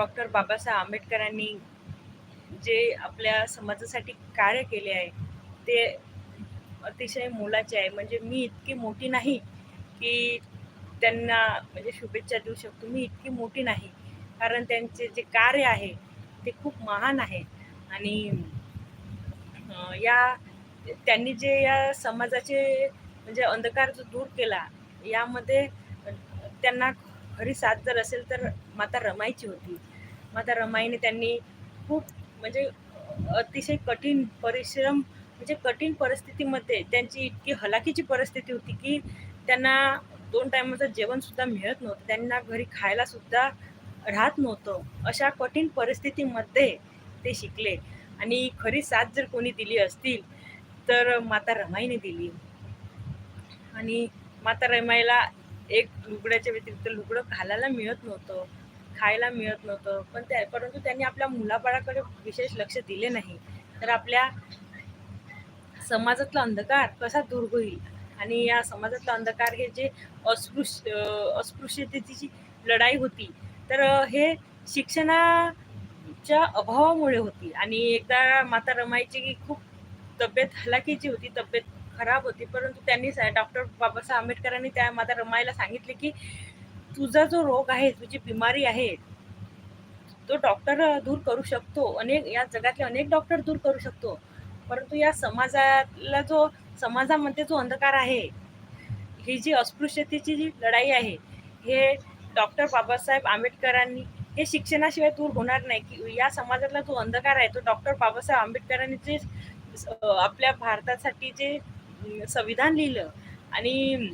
Doctor Babasaheb आंबेडकरांनी जे आपल्या समाजासाठी कार्य केले आहे ते अतिशय मोलाचे आहे. म्हणजे मी इतकी मोठी नाही की त्यांना म्हणजे शुभेच्छा देऊ शकतो. मी इतकी मोठी नाही. कारण त्यांचे जे कार्य आहे ते खूप महान आहे. आणि या त्यांनी जे या समाजाचे म्हणजे अंधकार जो दूर केला यामध्ये त्यांना खरी साथ जर असेल तर माता रमायची होती. माता रमाईने त्यांनी खूप म्हणजे अतिशय कठीण परिश्रम म्हणजे कठीण परिस्थितीमध्ये त्यांची इतकी हलाखीची परिस्थिती होती की त्यांना दोन टायमाचं जेवणसुद्धा मिळत नव्हतं. त्यांना घरी खायलासुद्धा राहत नव्हतं. अशा कठीण परिस्थितीमध्ये ते शिकले. आणि खरी साथ जर कोणी दिली असतील तर माता रमाईने दिली. आणि माता रमाईला एक लुगड्याच्या व्यतिरिक्त लुगडं घालायला मिळत नव्हतं. खायला मिळत नव्हतं. पण त्या परंतु त्यांनी आपल्या मुलाबाळाकडे विशेष लक्ष दिले नाही. तर आपल्या समाजातला अंधकार कसा दूर होईल? आणि या समाजातला अंधकार हे जे अस्पृश्य अस्पृश्यतेची जी लढाई होती तर हे शिक्षणाच्या अभावामुळे होती. आणि एकदा माता रमाईची खूप तब्येत हलाखीची होती तब्येत खराब होती. परंतु त्यांनी डॉक्टर बाबासाहेब आंबेडकरांनी त्या माता रमाईला सांगितले की तुझा जो रोग आहे तुझी बिमारी आहे तो डॉक्टर दूर करू शकतो. अनेक या जगातले अनेक डॉक्टर दूर करू शकतो. परंतु या समाजाला जो समाजामध्ये जो अंधकार आहे ही जी अस्पृश्यतेची जी लढाई आहे हे डॉक्टर बाबासाहेब आंबेडकरांनी हे शिक्षणाशिवाय दूर होणार नाही. की या समाजातला जो अंधकार आहे तो डॉक्टर बाबासाहेब आंबेडकरांनी जे आपल्या भारतासाठी जे संविधान लिहिलं आणि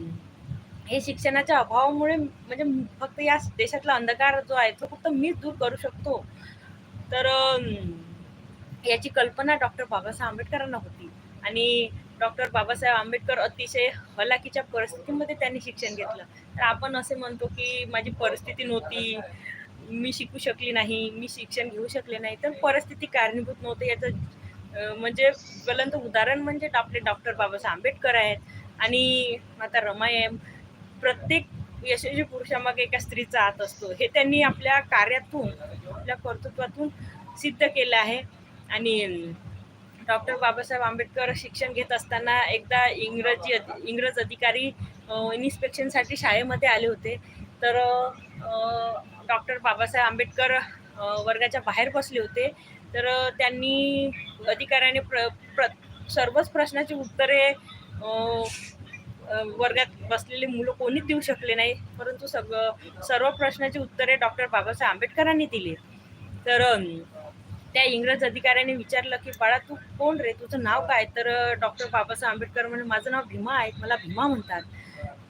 हे शिक्षणाच्या अभावामुळे म्हणजे फक्त या देशातला अंधकार जो आहे तो फक्त मीच दूर करू शकतो. तर याची कल्पना डॉक्टर बाबासाहेब आंबेडकरांना होती. आणि डॉक्टर बाबासाहेब आंबेडकर अतिशय हलाखीच्या परिस्थितीमध्ये त्यांनी शिक्षण घेतलं. तर आपण असे म्हणतो की माझी परिस्थिती नव्हती मी शिकू शकली नाही मी शिक्षण घेऊ शकले नाही. तर परिस्थिती कारणीभूत नव्हते. याचं म्हणजे ज्वलंत उदाहरण म्हणजे आपले डॉक्टर बाबासाहेब आंबेडकर आहेत. आणि आता रमाई आहे प्रत्येक यशस्वी पुरुषामागे एका स्त्रीचा हात असतो. हे त्यांनी आपल्या कार्यातून आपल्या कर्तृत्वातून सिद्ध केलं आहे. आणि डॉक्टर बाबासाहेब आंबेडकर शिक्षण घेत असताना एकदा इंग्रजी इंग्रज अधिकारी इन्स्पेक्शनसाठी शाळेमध्ये आले होते. तर डॉक्टर बाबासाहेब आंबेडकर वर्गाच्या बाहेर बसले होते. तर त्यांनी अधिकाऱ्याने प्र प्र सर्वच प्रश्नाची उत्तरे वर्गात बसलेले मुलं कोणीच देऊ शकले नाही. परंतु सगळं सर्व प्रश्नाची उत्तरे डॉक्टर बाबासाहेब आंबेडकरांनी दिली. तर त्या इंग्रज अधिकाऱ्याने विचारलं की बाळा तू कोण रे? तुझं नाव काय? तर डॉक्टर बाबासाहेब आंबेडकर म्हणजे माझं नाव भीमा आहे. मला भीमा म्हणतात.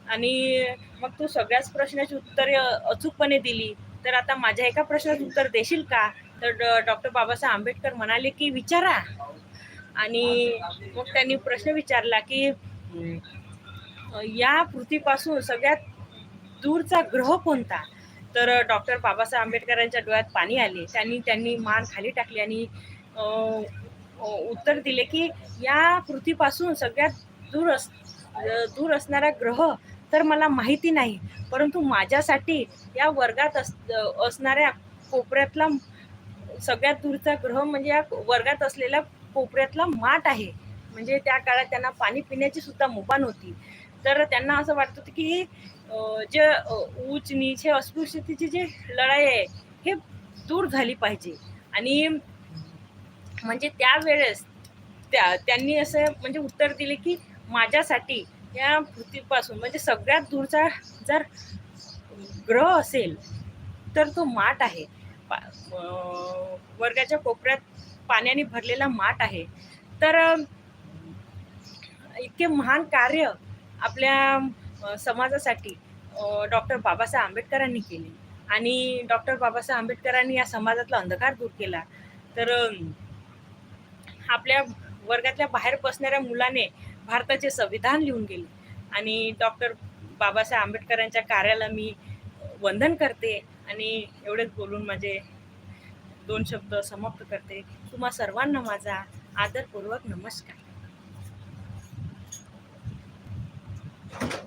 आणि मग तू सगळ्याच प्रश्नाची उत्तरे अचूकपणे दिली. तर आता माझ्या एका प्रश्नाचं उत्तर देशील का? तर ड- डॉक्टर बाबासाहेब आंबेडकर म्हणाले की विचारा. आणि मग त्यांनी प्रश्न विचारला की या पृथ्वीपासून सगळ्यात दूरचा ग्रह कोणता? तर डॉक्टर बाबासाहेब आंबेडकरांच्या डोळ्यात पाणी आले. त्यांनी त्यांनी मान खाली टाकली आणि उत्तर दिले की या पृथ्वीपासून सगळ्यात दूर अस दूर असणारा ग्रह तर मला माहिती नाही. परंतु माझ्यासाठी या वर्गात अस असणाऱ्या कोपऱ्यातला सगळ्यात दूरचा ग्रह म्हणजे या वर्गात असलेला कोपऱ्यातला माठ आहे. म्हणजे त्या काळात त्यांना पाणी पिण्याची सुद्धा मुभा नव्हती. तर त्यांना असं वाटत होतं की जे ऊच नीच हे अस्पृश्यतेची जी लढाई आहे हे दूर झाली पाहिजे. आणि म्हणजे त्यावेळेस त्या त्यांनी असं म्हणजे उत्तर दिले की माझ्यासाठी या पृथ्वीपासून म्हणजे सगळ्यात दूरचा जर ग्रह असेल तर तो माठ आहे. पा- वर्गाच्या कोपऱ्यात पाण्याने भरलेला माठ आहे. तर इतके महान कार्य आपल्या समाजासाठी डॉक्टर बाबासाहेब आंबेडकरांनी केले. आणि डॉक्टर बाबासाहेब आंबेडकरांनी या समाजातला अंधकार दूर केला. तर आपल्या वर्गातल्या बाहेर बसणाऱ्या मुलाने भारताचे संविधान लिहून गेले. आणि डॉक्टर बाबासाहेब आंबेडकरांच्या कार्याला मी वंदन करते आणि एवढेच बोलून माझे दोन शब्द समाप्त करते. तुम्हा सर्वांना माझा आदरपूर्वक नमस्कार. Thank you.